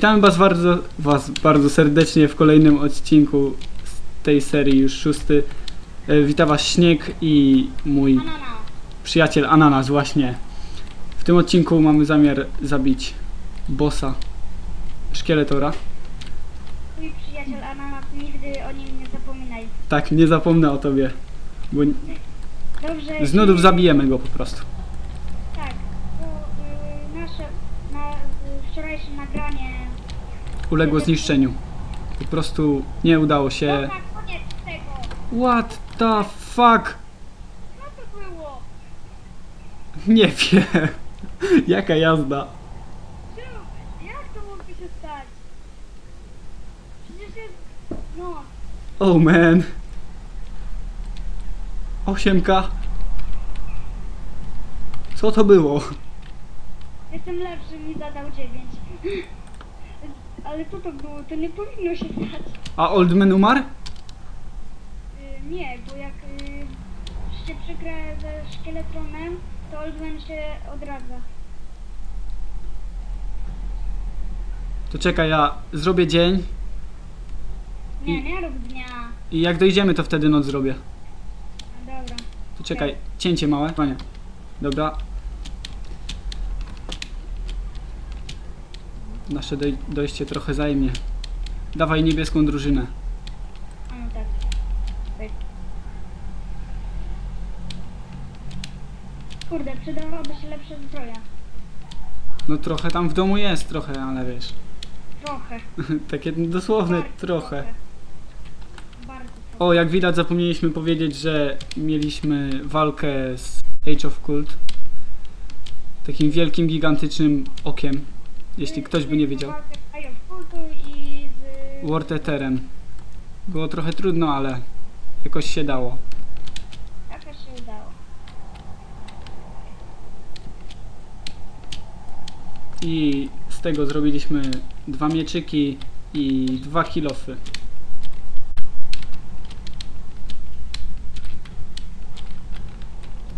Witamy was bardzo, was bardzo serdecznie w kolejnym odcinku z tej serii, już szósty. E, Wita was Śnieg i mój przyjaciel Ananas właśnie. W tym odcinku mamy zamiar zabić bossa szkieletora. Twój przyjaciel Ananas, nigdy o nim nie zapominaj. Tak, nie zapomnę o tobie, bo Dobrze. z nudów zabijemy go po prostu. Tak, bo y, nasze na, y, wczorajsze nagranie. Uległo zniszczeniu. Po prostu nie udało się. koniec tego. What the fuck? Co to było? Nie wiem. Jaka jazda. Czemu? Jak to mogło się stać? Przecież jest. No, Oh man. Osiemka. Co to było? jestem lepszy, mi zadał 9. Ale co to było? To nie powinno się stać. A Oldman umarł? Y, nie, bo jak y, się przegra ze szkieletronem, to Oldman się odradza. To czekaj, ja zrobię dzień Nie, I- nie rób dnia. i jak dojdziemy to wtedy noc zrobię. No dobra. To czekaj, cięcie małe. Panie. Dobra. Nasze doj dojście trochę zajmie. Dawaj niebieską drużynę. A no tak. Kurde, przydałaby się lepsza zbroja. No trochę tam w domu jest, trochę, ale wiesz. Trochę. Takie dosłowne Bardzo trochę. Bardzo trochę. O, jak widać zapomnieliśmy powiedzieć, że mieliśmy walkę z Age of Cult. Takim wielkim, gigantycznym okiem. Jeśli ktoś by nie wiedział. World. Było trochę trudno, ale jakoś się dało. Jakoś się udało. I z tego zrobiliśmy dwa mieczyki i dwa kilofy.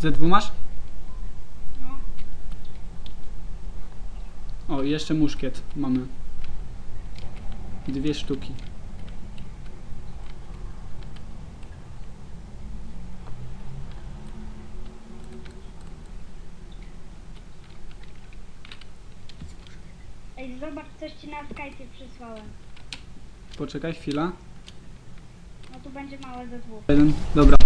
Ze dwu masz? No. O, jeszcze muszkiet mamy. Dwie sztuki. Ej, zobacz, coś ci na Skype'ie przysłałem. Poczekaj chwila. No tu będzie małe ze dwóch. Jeden. Dobra.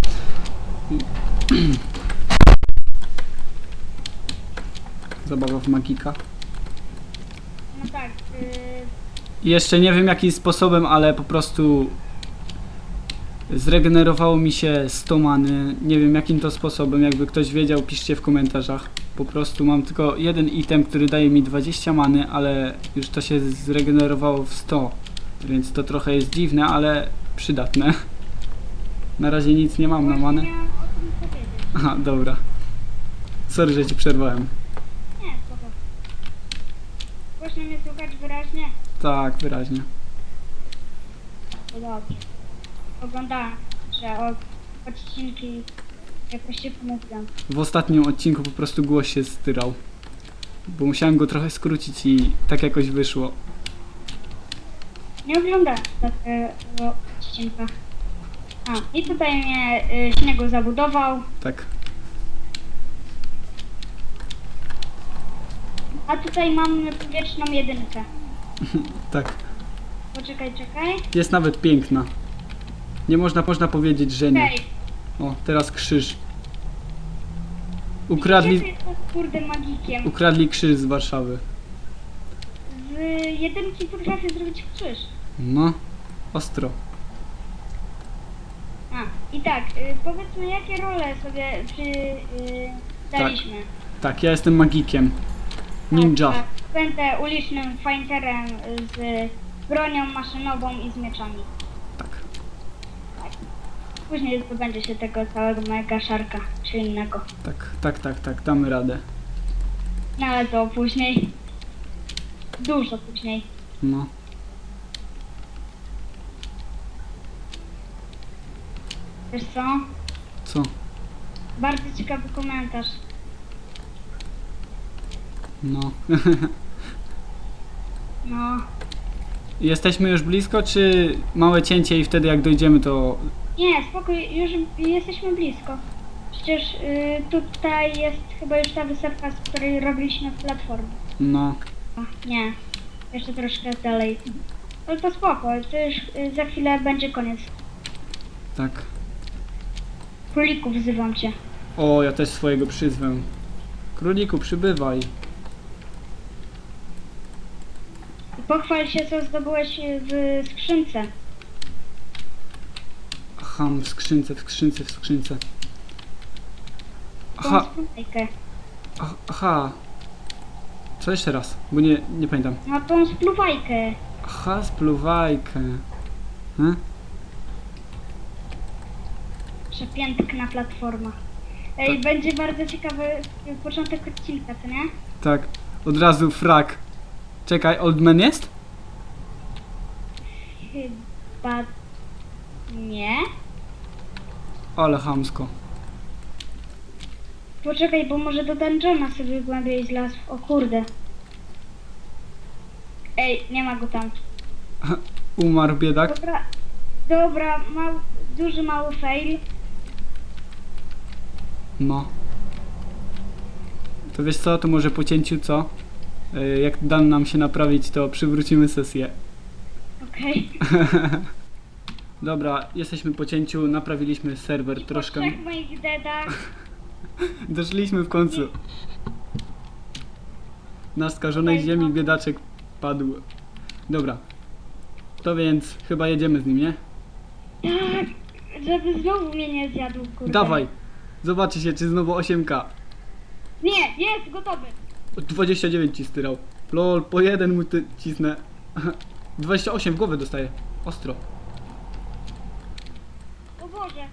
Zabawa w magika. Tak, I jeszcze nie wiem jakim sposobem, ale po prostu zregenerowało mi się 100 many. Nie wiem jakim to sposobem, jakby ktoś wiedział, piszcie w komentarzach. Po prostu mam tylko jeden item, który daje mi 20 many, ale już to się zregenerowało w 100. Więc to trochę jest dziwne, ale przydatne. Na razie nic nie mam na manę. Aha, dobra. Sorry, że ci przerwałem. Głośno mnie słuchać wyraźnie? Tak, wyraźnie. To dobrze. Oglądałem, że o, odcinki jakoś się pomówią. W ostatnim odcinku po prostu głos się styrał. Bo musiałem go trochę skrócić i tak jakoś wyszło. Nie oglądałem takiego odcinka. A, i tutaj mnie y, śniegu zabudował. Tak. A tutaj mam wieczną jedynkę. Tak. Poczekaj, czekaj. Jest nawet piękna. Nie można, można powiedzieć, że nie. Okej. O, teraz krzyż. Ukradli, kurde magikiem? ukradli krzyż z Warszawy. Z jedynki potrafię zrobić krzyż. No, ostro. A, i tak, y, powiedzmy jakie role sobie przy, y, daliśmy. Tak, ja jestem magikiem. Ninja. Tak, tak. Będę ulicznym fighterem z bronią maszynową i z mieczami. Tak. Później zdobędzie się tego całego mega szarka, czy innego. Tak, tak, tak, tak, damy radę. No ale to później. Dużo później. No. Wiesz co? Co? Bardzo ciekawy komentarz. No. No, Jesteśmy już blisko, czy małe cięcie i wtedy jak dojdziemy to... Nie, spokój, już jesteśmy blisko. Przecież y, tutaj jest chyba już ta wysepka, z której robiliśmy platformę. No, A, nie, jeszcze troszkę dalej. Ale to spoko, to już y, za chwilę będzie koniec. tak. Króliku wzywam cię. O, ja też swojego przyzwę. Króliku, przybywaj. I pochwal się, co zdobyłeś w skrzynce. Aha, w skrzynce, w skrzynce, w skrzynce. Aha, aha. Co jeszcze raz? Bo nie, nie pamiętam. No tą spluwajkę. Aha, spluwajkę. Hm? Przepiękna platforma. Ej, będzie bardzo ciekawy początek odcinka, co nie? Tak, od razu frak. Czekaj, Oldman jest? Chyba nie. Ale chamsko. Poczekaj, bo może do dungeona sobie głębiej zlazł. O kurde. Ej, nie ma go tam. Umarł biedak. Dobra, dobra, mał, duży mały fail. No. To wiesz co, to może po cięciu co? Y, Jak da nam się naprawić, to przywrócimy sesję. Okej. Dobra, jesteśmy po cięciu, naprawiliśmy serwer Po troszkę. trzech moich deadach. Doszliśmy w końcu. Na skażonej ziemi biedaczek padł. Dobra. To więc chyba jedziemy z nim, nie? Tak, żeby znowu mnie nie zjadł, kurde. Dawaj. Zobaczy się, czy znowu 8K. Nie, jest, gotowy. 29 ci styrał. Lol, po jeden mu ty cisnę. 28 w głowę dostaję. Ostro. O Boże,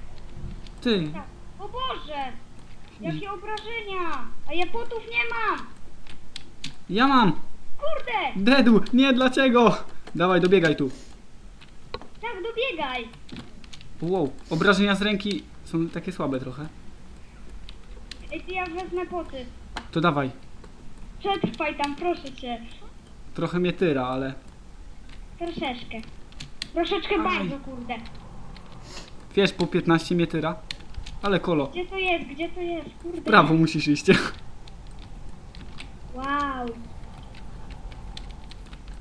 Ty. tak. O Boże. Jakie obrażenia. A ja potów nie mam. Ja mam. Kurde. Dedu. Nie, dlaczego? Dawaj, dobiegaj tu. Tak, dobiegaj. Wow. Obrażenia z ręki są takie słabe trochę. Ej, ty ja wezmę poty. To dawaj. Przetrwaj tam, proszę cię. Trochę mnie tyra, ale... Troszeczkę. Troszeczkę Aj. bardzo, kurde. Wiesz, po 15 mnie tyra. Ale kolo. Gdzie to jest, gdzie to jest, kurde. Prawo musisz iść. Wow.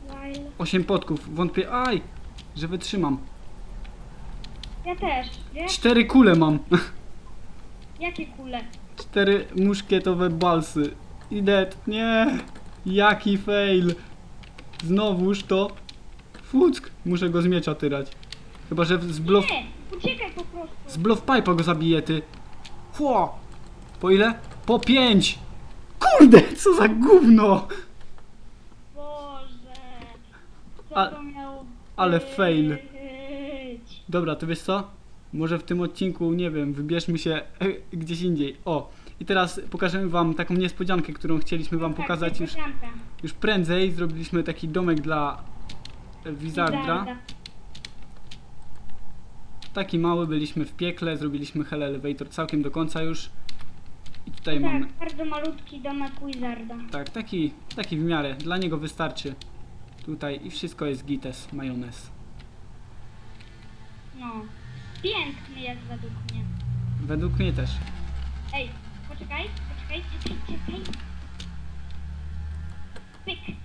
Wild. 8 podków. Wątpię, aj, że wytrzymam. Ja też, wiesz? Cztery kule mam. Jakie kule? Cztery muszkietowe balsy. I dead. Nie. Jaki fail. Znowuż to. Fuck. Muszę go z miecza tyrać. Chyba, że z bluff... Nie, uciekaj po prostu. Z bluff pipe'a go zabije, ty. Chło. Po ile? Po pięć. Kurde, co za gówno. Boże. Co A- to miało ale być? fail. Dobra, to wiesz co? Może w tym odcinku, nie wiem, wybierzmy się e, gdzieś indziej. O, i teraz pokażemy wam taką niespodziankę, którą chcieliśmy wam Tak, pokazać już, już prędzej. Zrobiliśmy taki domek dla e, Wizarda. Wizarda. Taki mały, byliśmy w piekle, zrobiliśmy Hell Elevator całkiem do końca już. I tutaj mamy, Tak, bardzo malutki domek Wizarda. tak, taki, taki w miarę, dla niego wystarczy. Tutaj i wszystko jest gites, majonez. No. Piękny jest według mnie. Według mnie też. Ej, poczekaj, poczekaj, czekaj, czekaj. Pyk.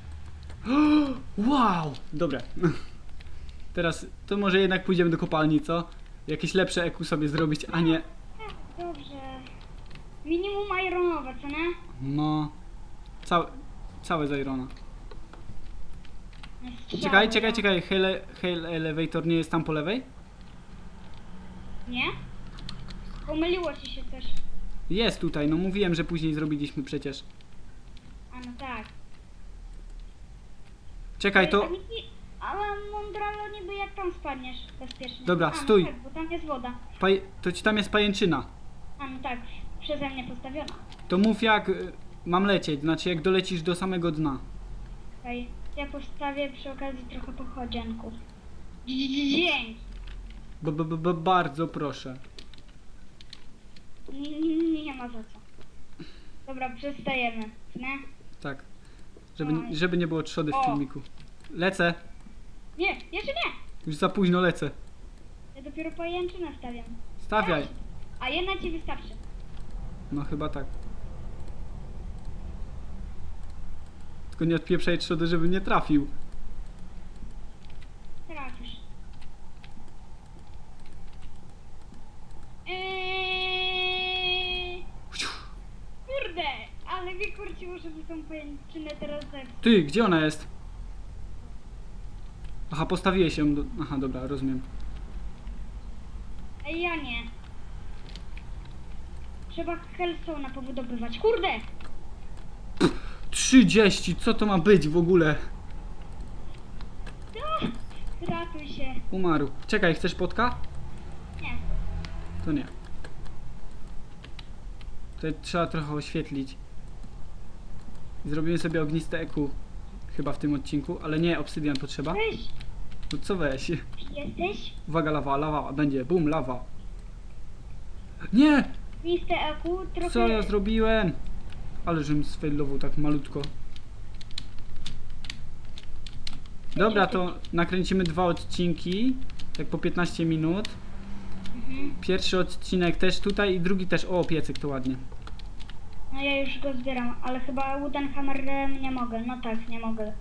Wow! Dobra. Teraz to może jednak pójdziemy do kopalni, co? Jakieś lepsze EQ sobie zrobić, a nie. Tak, dobrze. Minimum ironowe, co nie? No. Całe, całe z Irona. Strzały, Czekaj, czekaj, no. czekaj. Hail, Hail Elevator nie jest tam po lewej? Nie? Pomyliło ci się coś. Jest tutaj, no mówiłem, że później zrobiliśmy przecież. A no tak. Czekaj, to. A ale mądralo niby jak tam spadniesz bezpiecznie. Dobra, a, no stój. Tak, bo tam jest woda. Paj, to ci tam jest pajęczyna. A no tak, przeze mnie postawiona. To mów jak y, mam lecieć, znaczy jak dolecisz do samego dna. Tutaj ja postawię przy okazji trochę pochodzianków. Dzięki. B, b, b, b, bardzo proszę. Nie, nie, nie ma za co. Dobra, przestajemy, nie? Tak. Żeby, Oj. żeby nie było trzody w O. filmiku. Lecę. Nie, jeszcze nie! Już za późno lecę. Ja dopiero pajęczynę stawiam. Stawiaj. A jedna ci wystarczy. No chyba tak. Tylko nie odpieprzaj trzody, żeby nie trafił. Trafisz. Eee... Kurde, ale mnie kurciło, żeby tą pajęczynę teraz zepsuć. Ty, gdzie ona jest? Aha, postawiłeś ją do... Aha, dobra, rozumiem. Ej, ja nie. Trzeba Hellstone'a powydobywać. Kurde! 30, co to ma być w ogóle? No, ratuj się. Umarł. Czekaj, chcesz potka? Nie. To nie. To trzeba trochę oświetlić. Zrobimy sobie ogniste eku. Chyba w tym odcinku, ale nie, obsydian potrzeba. Weź, No co weź? jesteś? Uwaga, lawa, lawa, będzie, bum, lawa. Nie! Listę aku, trochę... Co ja zrobiłem? Ale żebym sfailował tak malutko. Dobra, to nakręcimy dwa odcinki, tak po 15 minut. Mhm. Pierwszy odcinek też tutaj i drugi też. O, piecyk, to ładnie. No ja już go zbieram, ale chyba Wooden Hammerem nie mogę. No tak, nie mogę.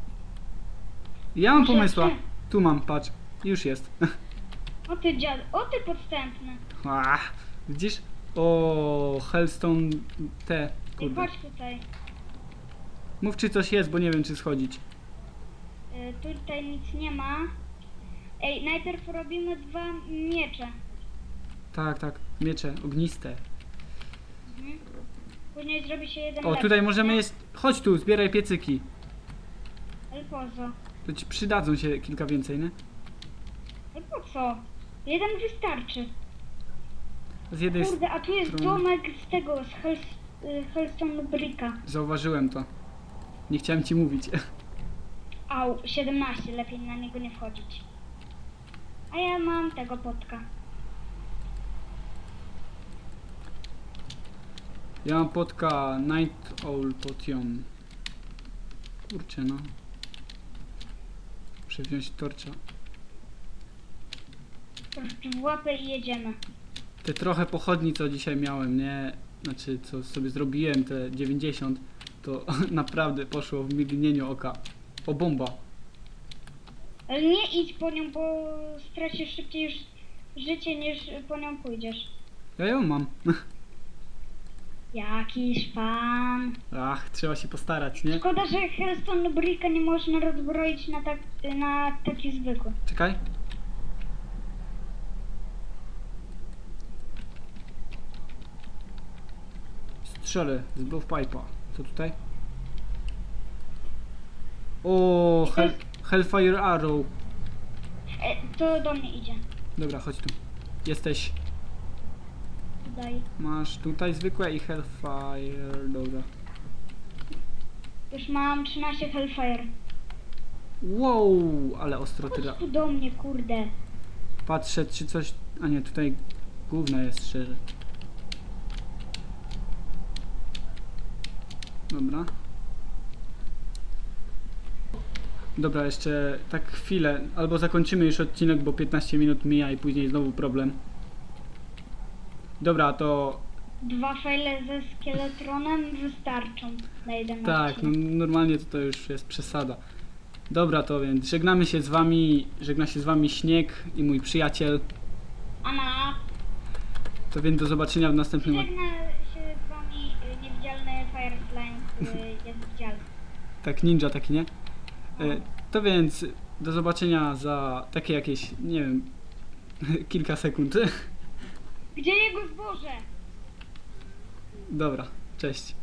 Ja mam pomysła. Tu mam, patrz. Już jest. O ty dziad, o ty podstępny. Ach, widzisz? O, Hellstone te. Ej, Kurde. chodź tutaj. Mów czy coś jest, bo nie wiem czy schodzić. Y, tutaj nic nie ma. Ej, najpierw robimy dwa miecze. Tak, tak. Miecze ogniste. Później zrobi się jeden O, lepszy, tutaj możemy nie? jest. Chodź tu, zbieraj piecyki. Ale po co? To ci przydadzą się kilka więcej, nie? Ale po co? Jeden wystarczy. Z jednej Kurde, a tu jest strony- domek z tego, z Hell, y, Hellstone Bricka. Zauważyłem to. Nie chciałem ci mówić. Au, 17, lepiej na niego nie wchodzić. A ja mam tego potka. Ja mam potka Night Owl Potion. Kurczę no. Muszę wziąć torcza. W łapę i jedziemy. Te trochę pochodni co dzisiaj miałem, nie? Znaczy co sobie zrobiłem, te 90 to naprawdę poszło w mignieniu oka. O bomba. Ale nie idź po nią, bo stracisz szybciej już życie niż po nią pójdziesz. Ja ją mam. Jakiś pan. Ach, trzeba się postarać, nie? Szkoda, że Hellstone Bricka nie można rozbroić na, tak, na taki zwykły. Czekaj. Strzelę z Blowpipe'a. Co tutaj? O, hell, Hellfire Arrow. E, to do mnie idzie. Dobra, chodź tu. Jesteś. Daj. Masz tutaj zwykłe i Hellfire. Dobra. Już mam 13 Hellfire. Wow, ale ostro tyra. Chodź tu do mnie, kurde. Patrzę, czy coś. A nie, tutaj gówno jest szczerze. Dobra. Dobra, jeszcze tak chwilę. Albo zakończymy już odcinek, bo 15 minut mija i później znowu problem. Dobra, to Dwa fajle ze skeletronem wystarczą na jeden tak, no, normalnie to, to już jest przesada. Dobra, to więc żegnamy się z wami, żegna się z wami Śnieg i mój przyjaciel. Ana, To więc do zobaczenia w następnym żegna się z wami y, niewidzialny Firefly y, jest widzialny. Tak, ninja taki, nie? E, To więc do zobaczenia za takie jakieś, nie wiem, kilka sekund. Gdzie jego zboże? Dobra, cześć.